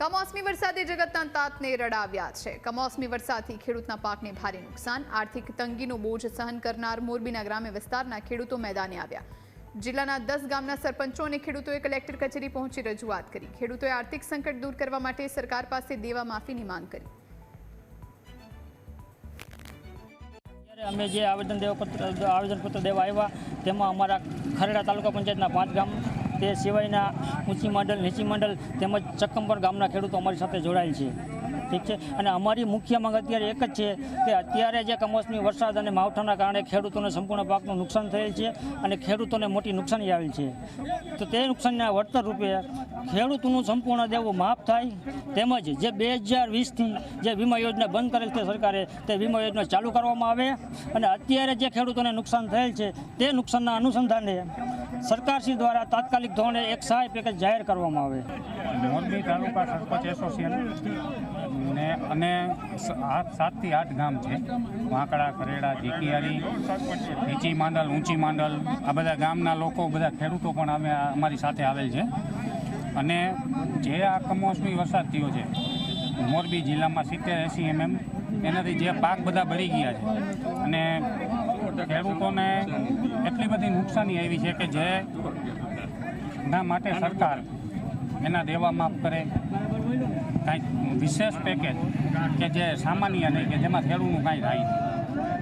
કમોસમી વરસાદે જગતના તાતને રડાવ્યા છે. કમોસમી વરસાદથી ખેડૂતના પાકને ભારે નુકસાન. આર્થિક તંગીનો બોજ સહન કરનાર મોરબીના ગ્રામ્ય વિસ્તારના ખેડૂતો મેદાને આવ્યા. જિલ્લાના દસ ગામના સરપંચો અને ખેડૂતોએ કલેક્ટર કચેરી પહોંચી રજૂઆત કરી. ખેડૂતોએ આર્થિક સંકટ દૂર કરવા માટે સરકાર પાસે દેવા માફીની માંગ કરી. અમે જે આવેદન દેવપત્ર આવેદનપત્ર દેવા આવ્યા, તેમાં અમારા ખરેડા તાલુકા પંચાયતના પાંચ ગામ તે સિવાયના ઊંચી મંડળ નીચી મંડળ તેમજ ચક્કંબર ગામના ખેડૂતો અમારી સાથે જોડાયેલ છે. ઠીક છે? અને અમારી મુખ્ય માંગ અત્યારે એક જ છે કે અત્યારે જે કમોસમી વરસાદ અને માવઠાના કારણે ખેડૂતોને સંપૂર્ણ પાકનું નુકસાન થયેલ છે અને ખેડૂતોને મોટી નુકસાની આવેલ છે. તો તે નુકસાનના વળતર રૂપે ખેડૂતોનું સંપૂર્ણ દેવું માફ થાય તેમજ જે બે હજાર વીસથી જે વીમા યોજના બંધ કરેલ છે સરકારે તે વીમા યોજના ચાલુ કરવામાં આવે અને અત્યારે જે ખેડૂતોને નુકસાન થયેલ છે તે નુકસાનના અનુસંધાને સરકારશ્રી દ્વારા તાત્કાલિક ધોરણે એક સહાય પેકેજ જાહેર કરવામાં આવે. મોરબી તાલુકા સરપંચ એસોસિએશન ને અને સાતથી આઠ ગામ છે. વાંકડા, ખરેડા જીકિયારી નીચી માંડલ, ઊંચી માંડલ, આ બધા ગામના લોકો, બધા ખેડૂતો પણ અમે અમારી સાથે આવેલ છે. અને જે આ કમોસમી વરસાદ થયો છે, મોરબી જિલ્લામાં સિત્તેર એંસી એમએમ, એનાથી જે પાક બધા બળી ગયા છે. અને ખેડૂતોને એટલી બધી નુકસાની આવી છે કે જે ના માટે સરકાર એના દેવા માફ કરે. કાંઈક વિશેષ પેકેજ કે જે સામાન્ય નહીં, કે જેમાં ખેડૂતનું કાંઈ થાય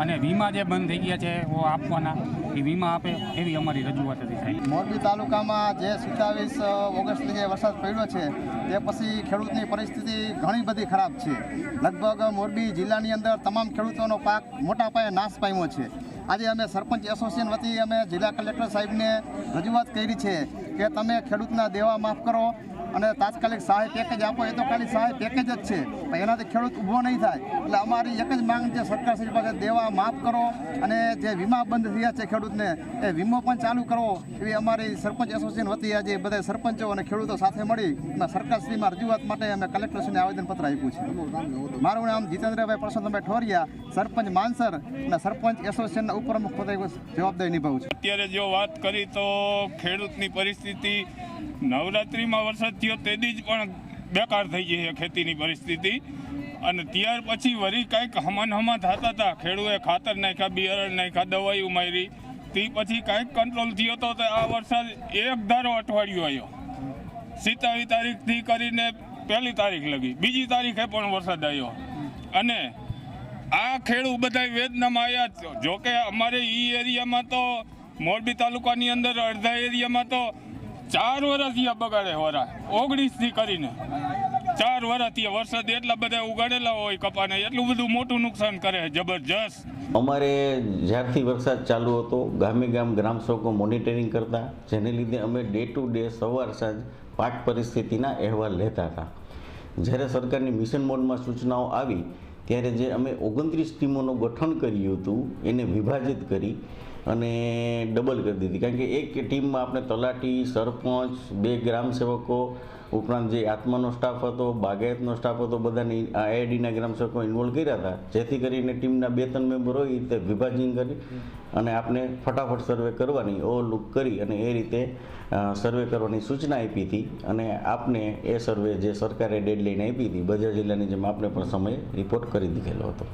અને વીમા જે બંધ થઈ ગયા છે એ આપવાના, એ વીમા આપે એવી અમારી રજૂઆત હતી સાહેબ. મોરબી તાલુકામાં જે સત્તાવીસ ઓગસ્ટથી જે વરસાદ પડ્યો છે, તે પછી ખેડૂતની પરિસ્થિતિ ઘણી બધી ખરાબ છે. લગભગ મોરબી જિલ્લાની અંદર તમામ ખેડૂતોનો પાક મોટા પાયે નાશ પામ્યો છે. આજે અમે સરપંચ એસોસિએશન વતી અમે જિલ્લા કલેક્ટર સાહેબને રજૂઆત કરી છે કે તમે ખેડૂતના દેવા માફ કરો અને તાત્કાલિક સહાય પેકેજ આપો, એ તો ખાલી સહાય પેકેજ જ છે. પણ એનાથી ખેડૂત ઊભો નહીં થાય. એટલે અમારી એક જ માંગ છે સરકારશ્રી પાસે દેવા માફ કરો અને જે વીમા બંધ થયા છે ખેડૂતને, એ વીમો પણ ચાલુ કરવો એવી અમારી સરપંચ એસોસિએશન વતી આજે બધા સરપંચો અને ખેડૂતો સાથે મળી એમાં સરકારશ્રીમાં રજૂઆત માટે અમે કલેક્ટરશ્રીને આવેદનપત્ર આપ્યું છે. મારું નામ જીતેન્દ્રભાઈ પરસોત્તમભાઈ ઠોરિયા, સરપંચ માનસર અને સરપંચ એસોસિએશનના ઉપપ્રમુખ પદે જવાબદારી નિભાવું છું. અત્યારે જો વાત કરી તો ખેડૂતની પરિસ્થિતિ નવરાત્રિમાં વરસાદ થયો તેથી જ પણ બેકાર થઈ ગઈ છે ખેતીની પરિસ્થિતિ. અને ત્યાર પછી વળી કાંઈક હમન હમા થતા હતા. ખેડૂએ ખાતર નાખ્યા, બિયારણ નાખ્યા, દવાઈ ઉમેરી. તે પછી કાંઈક કંટ્રોલ થયો તો તે આ વરસાદ એક ધારો અઠવાડિયું આવ્યો સિત્તાવીસ તારીખથી કરીને પહેલી તારીખ લગી. બીજી તારીખે પણ વરસાદ આવ્યો અને આ ખેડૂત બધા વેદનામાં આવ્યા જ. જો અમારે ઈ એરિયામાં તો મોરબી તાલુકાની અંદર અડધા એરિયામાં તો ચાર વર્ષથી બગાડે વરા ઓગણીસથી કરીને. ચાર વર્ષથી વરસાદ એટલા બધા ઉગાડેલા હોય કપાને, એટલું બધું મોટું નુકસાન કરે જબરજસ્ત. અમારે જ્યારથી વરસાદ ચાલુ હતો, ગામે ગામ ગ્રામ સેવકો મોનિટરિંગ કરતા, જેને લીધે અમે ડે ટુ ડે સવાર સાંજ પાક પરિસ્થિતિના અહેવાલ લેતા હતા. જ્યારે સરકારની મિશન મોડમાં સૂચનાઓ આવી, ત્યારે જે અમે ઓગણત્રીસ ટીમોનું ગઠન કર્યું હતું, એને વિભાજિત કરી અને ડબલ કરી દીધી. કારણ કે એક ટીમમાં આપણે તલાટી, સરપંચ, બે ગ્રામ સેવકો ઉપરાંત જે આત્માનો સ્ટાફ હતો, બાગાયતનો સ્ટાફ હતો, બધાને આઈઆઈડીના ગ્રામ સેવકો ઇન્વોલ્વ કર્યા હતા. જેથી કરીને ટીમના બે ત્રણ મેમ્બર હોય તે વિભાજન કરી અને આપણે ફટાફટ સર્વે કરવાની ઓવરલુક કરી અને એ રીતે સર્વે કરવાની સૂચના આપી હતી અને આપને એ સર્વે જે સરકારે ડેડલાઇન આપી હતી બધા જિલ્લાની જેમ આપણે પણ સમય રિપોર્ટ કરી દીધેલો હતો.